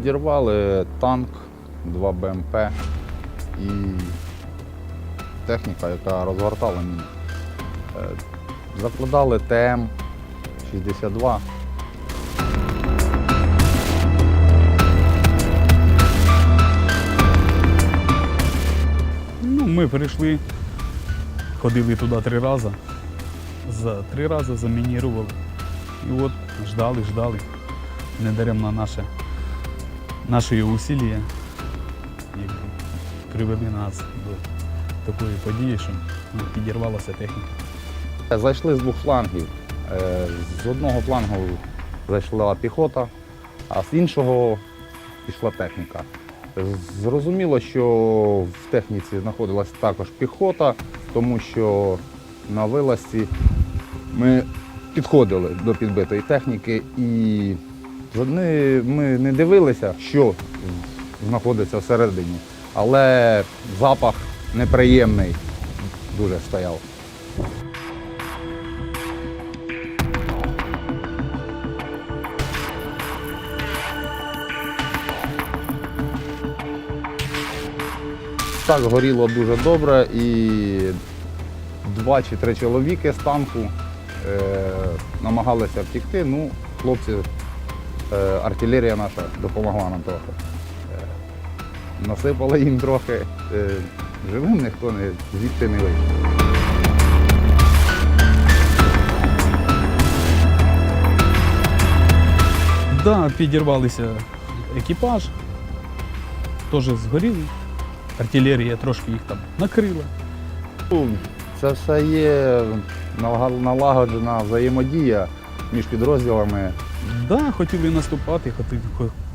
Підірвали танк, два БМП і техніка, яка розгортала міни. Е, Закладали ТМ-62. Ну, ми прийшли, ходили туди три рази. За три рази замінірували. І от ждали, ждали. Недаремно наше, наші усилля привели нас до такої події, що підірвалася техніка. Зайшли з двох флангів. Е, З одного флангу зайшла піхота, а з іншого пішла техніка. Зрозуміло, що в техніці знаходилась також піхота, тому що на вилазці ми підходили до підбитої техніки і не- ми не дивилися, що знаходиться всередині, але запах неприємний дуже стояв. Так горіло дуже добре і два чи три чоловіки з танку е, намагалися втікти. Ну, хлопці, артилерія наша допомогла нам трохи. Е, насипали їм трохи. Е, живим ніхто не, звідти не вийшов. Да, підірвалися екіпаж, теж згоріли. Артилерія трошки їх там накрила. Це все є налагоджена взаємодія між підрозділами. Да, хотіли наступати,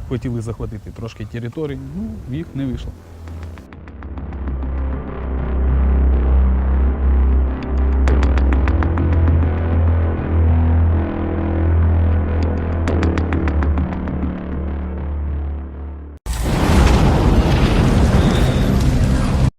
хотіли захватити трошки території, ну, їх не вийшло.